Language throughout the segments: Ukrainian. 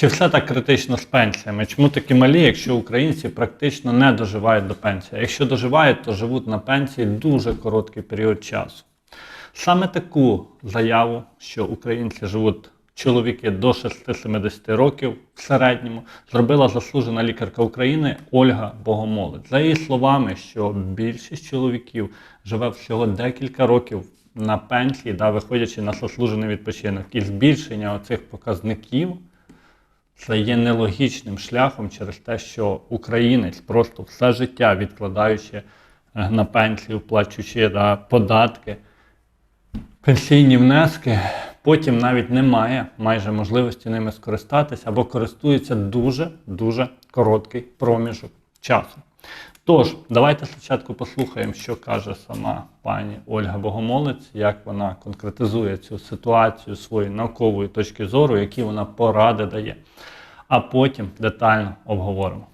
Чи все так критично з пенсіями? Чому такі малі, якщо українці практично не доживають до пенсії? Якщо доживають, то живуть на пенсії дуже короткий період часу. Саме таку заяву, що українці живуть чоловіки до 6-70 років в середньому, зробила заслужена лікарка України Ольга Богомолець. За її словами, що більшість чоловіків живе всього декілька років на пенсії, да, виходячи на заслужений відпочинок, і збільшення оцих показників це є нелогічним шляхом через те, що українець просто все життя відкладаючи е, на пенсію, плачучи да, податки, пенсійні внески, потім навіть не має майже можливості ними скористатися або користується дуже-дуже короткий проміжок часу. Тож, давайте спочатку послухаємо, що каже сама пані Ольга Богомолець, як вона конкретизує цю ситуацію своєї наукової точки зору, які вона поради дає. А потім детально обговоримо.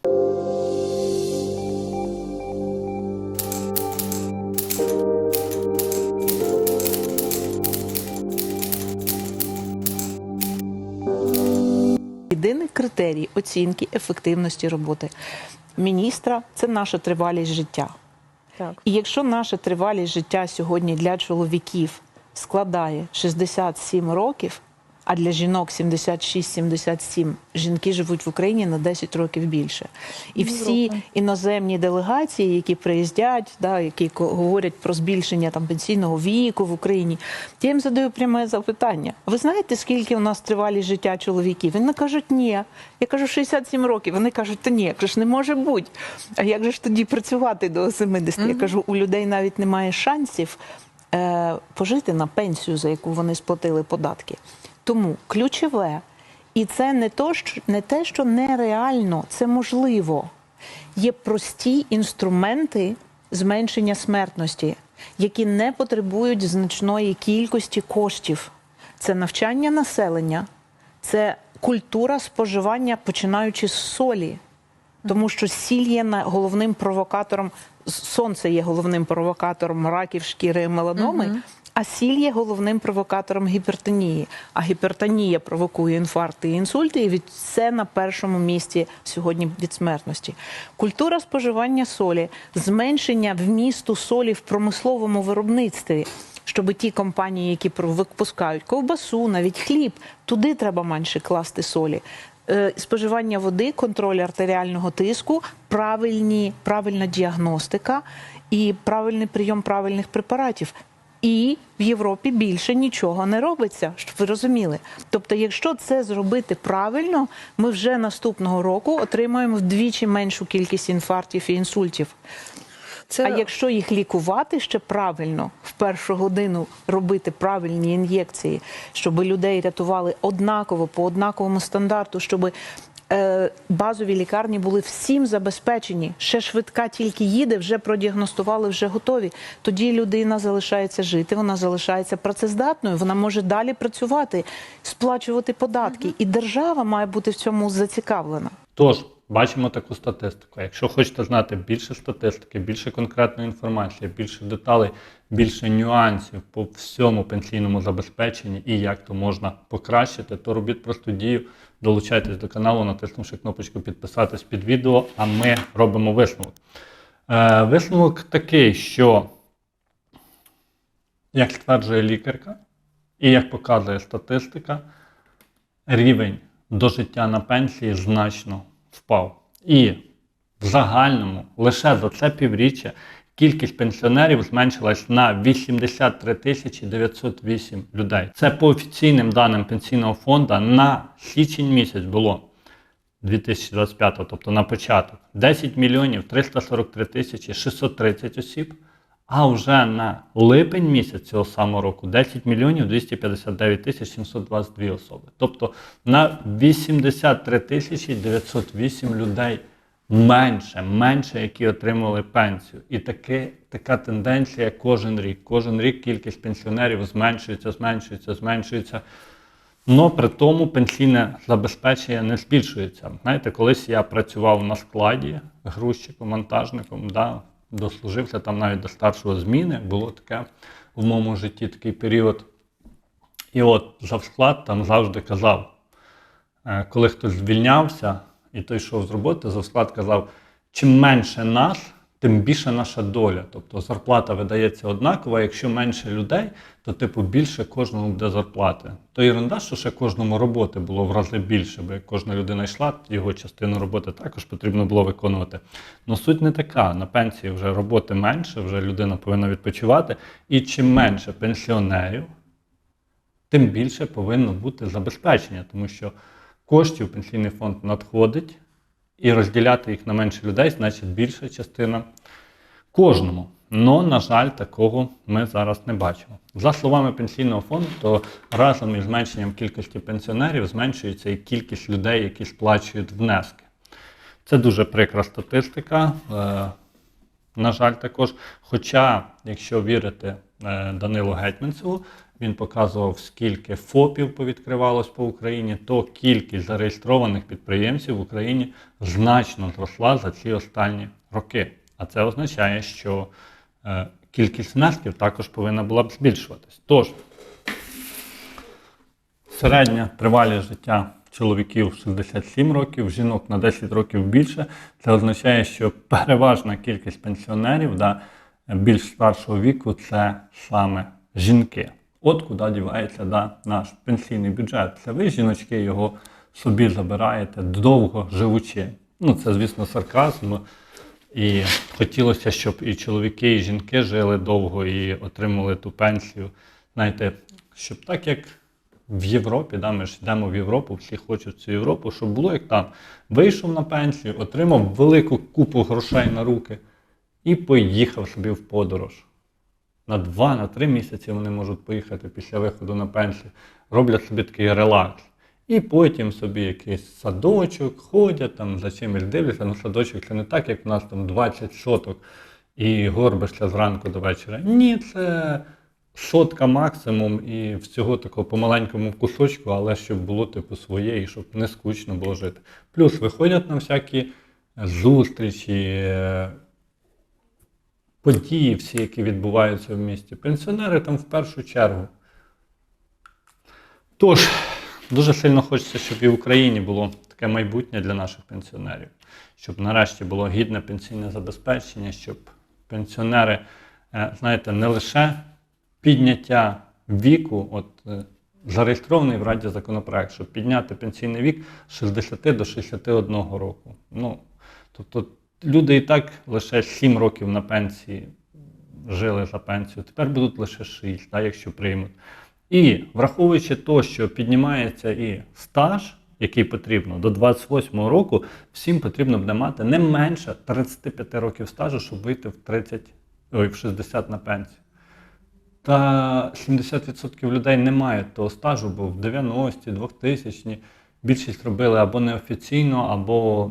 Єдиний критерій оцінки ефективності роботи міністра це наша тривалість життя. Так. І якщо наша тривалість життя сьогодні для чоловіків складає 67 років, а для жінок 76-77, жінки живуть в Україні на 10 років більше. І всі іноземні делегації, які приїздять, да, які говорять про збільшення там пенсійного віку в Україні, я їм задаю пряме запитання. Ви знаєте, скільки у нас тривалість життя чоловіків? Вони кажуть, ні. Я кажу 67 років. Вони кажуть, та ні, це ж не може бути. А як же ж тоді працювати до 70? Я кажу, у людей навіть немає шансів е, пожити на пенсію, за яку вони сплатили податки. Тому ключове, і це не то, що не те, що нереально, це можливо. Є прості інструменти зменшення смертності, які не потребують значної кількості коштів. Це навчання населення, це культура споживання, починаючи з солі. Тому що сіль є головним провокатором, сонце є головним провокатором раків шкіри і меланоми, а сіль є головним провокатором гіпертонії. А гіпертонія провокує інфаркти і інсульти, і це на першому місці сьогодні від смертності. Культура споживання солі, зменшення вмісту солі в промисловому виробництві. Щоб ті компанії, які випускають ковбасу, навіть хліб, туди треба менше класти солі. Е, Споживання води, контроль артеріального тиску, правильні, правильна діагностика і правильний прийом правильних препаратів. І в Європі більше нічого не робиться, щоб ви розуміли. Тобто, якщо це зробити правильно, ми вже наступного року отримаємо вдвічі меншу кількість інфарктів і інсультів. Це А якщо їх лікувати ще правильно, в першу годину робити правильні ін'єкції, щоб людей рятували однаково по однаковому стандарту, щоб базові лікарні були всім забезпечені. Ще швидка тільки їде, вже продіагностували, вже готові. Тоді людина залишається жити, вона залишається працездатною, вона може далі працювати, сплачувати податки. І держава має бути в цьому зацікавлена. Тож, бачимо таку статистику. Якщо хочете знати більше статистики, більше конкретної інформації, більше деталей, більше нюансів по всьому пенсійному забезпеченні і як то можна покращити, то робіть просто дію, долучайтесь до каналу, натиснувши кнопочку підписатись під відео, а ми робимо висновок. Е, висновок такий, що, як стверджує лікарка, і як показує статистика, рівень дожиття на пенсії значно впав. І в загальному лише за це півріччя кількість пенсіонерів зменшилась на 83 тисячі 908 людей. Це по офіційним даним пенсійного фонду на січень місяць було 2025, тобто на початок, 10 мільйонів 343 тисячі 630 осіб, а вже на липень місяць цього самого року 10 мільйонів 259 тисяч 722 особи. Тобто на 83 тисячі 908 людей менше, менше, які отримували пенсію. І таке, така тенденція кожен рік. Кожен рік кількість пенсіонерів зменшується, зменшується, зменшується. Но при тому пенсійне забезпечення не збільшується. Знаєте, колись я працював на складі грузчиком, монтажником, да, дослужився там навіть до старшого зміни. Було таке в моєму житті такий період. І от завсклад там завжди казав: е, коли хтось звільнявся і той йшов з роботи, завсклад казав, чим менше нас, тим більше наша доля. Тобто зарплата видається однакова, якщо менше людей, то типу більше кожному буде зарплати. То ерунда, що ще кожному роботи було в рази більше, бо як кожна людина йшла, його частину роботи також потрібно було виконувати. Но суть не така. На пенсії вже роботи менше, вже людина повинна відпочивати. І чим менше пенсіонерів, тим більше повинно бути забезпечення, тому що коштів пенсійний фонд надходить, і розділяти їх на менше людей, значить більша частина кожному. Но, на жаль, такого ми зараз не бачимо. За словами пенсійного фонду, то разом із зменшенням кількості пенсіонерів зменшується і кількість людей, які сплачують внески. Це дуже прикра статистика. Е, на жаль, також. Хоча, якщо вірити е, Данилу Гетьманцеву, він показував, скільки ФОПів повідкривалось по Україні, то кількість зареєстрованих підприємців в Україні значно зросла за ці останні роки. А це означає, що е, кількість внесків також повинна була б збільшуватись. Тож, середня тривалість життя чоловіків 67 років, жінок на 10 років більше. Це означає, що переважна кількість пенсіонерів да, більш старшого віку це саме жінки. От куди дівається да, наш пенсійний бюджет. Це ви, жіночки, його собі забираєте довго живучи. Ну, це, звісно, сарказм. І хотілося, щоб і чоловіки, і жінки жили довго і отримували ту пенсію. Знаєте, щоб так як в Європі, да, ми ж йдемо в Європу, всі хочуть цю Європу, щоб було як там. Вийшов на пенсію, отримав велику купу грошей на руки і поїхав собі в подорож. На два, на три місяці вони можуть поїхати після виходу на пенсію, роблять собі такий релакс. І потім собі якийсь садочок, ходять там за чимось дивляться. Ну, садочок це не так, як у нас там 20 соток і горбишся зранку до вечора. Ні, це сотка максимум і всього такого по маленькому кусочку, але щоб було типу своє і щоб не скучно було жити. Плюс виходять на всякі зустрічі, події, всі, які відбуваються в місті. Пенсіонери там в першу чергу. Тож, дуже сильно хочеться, щоб і в Україні було таке майбутнє для наших пенсіонерів, щоб нарешті було гідне пенсійне забезпечення, щоб пенсіонери, е, знаєте, не лише підняття віку, от е, зареєстрований в Раді законопроект, щоб підняти пенсійний вік з 60 до 61 року. Ну, тобто люди і так лише 7 років на пенсії жили за пенсію, тепер будуть лише 6, да, якщо приймуть. І враховуючи те, що піднімається і стаж, який потрібно до 28 року, всім потрібно буде мати не менше 35 років стажу, щоб вийти в 30, ой, в 60 на пенсію. Та 70% людей не мають того стажу, бо в 90-ті, 2000-ті більшість робили або неофіційно, або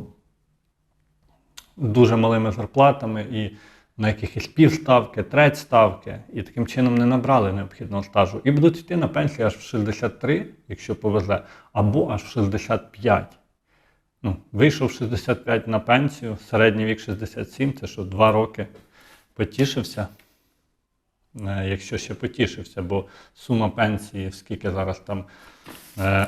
дуже малими зарплатами і на якихось півставки, треть ставки, і таким чином не набрали необхідного стажу. І будуть йти на пенсію аж в 63, якщо повезе, або аж в 65. Ну, вийшов 65 на пенсію, середній вік 67, це що 2 роки потішився. Е, Якщо ще потішився, бо сума пенсії, скільки зараз там е,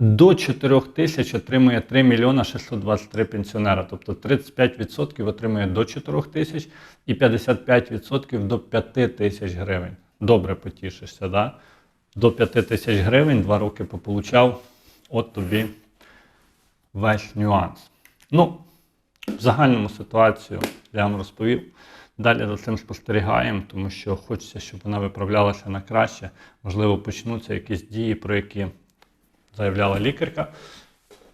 до 4 тисяч отримує 3 мільйона 623 пенсіонера. Тобто 35% отримує до 4 тисяч і 55% до 5 тисяч гривень. Добре потішишся, да? До 5 тисяч гривень, 2 роки пополучав, от тобі весь нюанс. Ну, в загальному ситуацію я вам розповів. Далі за цим спостерігаємо, тому що хочеться, щоб вона виправлялася на краще. Можливо, почнуться якісь дії, про які заявляла лікарка,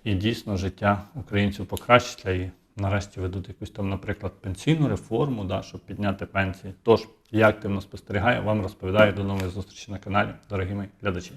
і дійсно життя українців покращиться і нарешті ведуть якусь там, наприклад, пенсійну реформу, да, щоб підняти пенсії. Тож, я активно спостерігаю, вам розповідаю. До нової зустрічі на каналі, дорогі мої глядачі.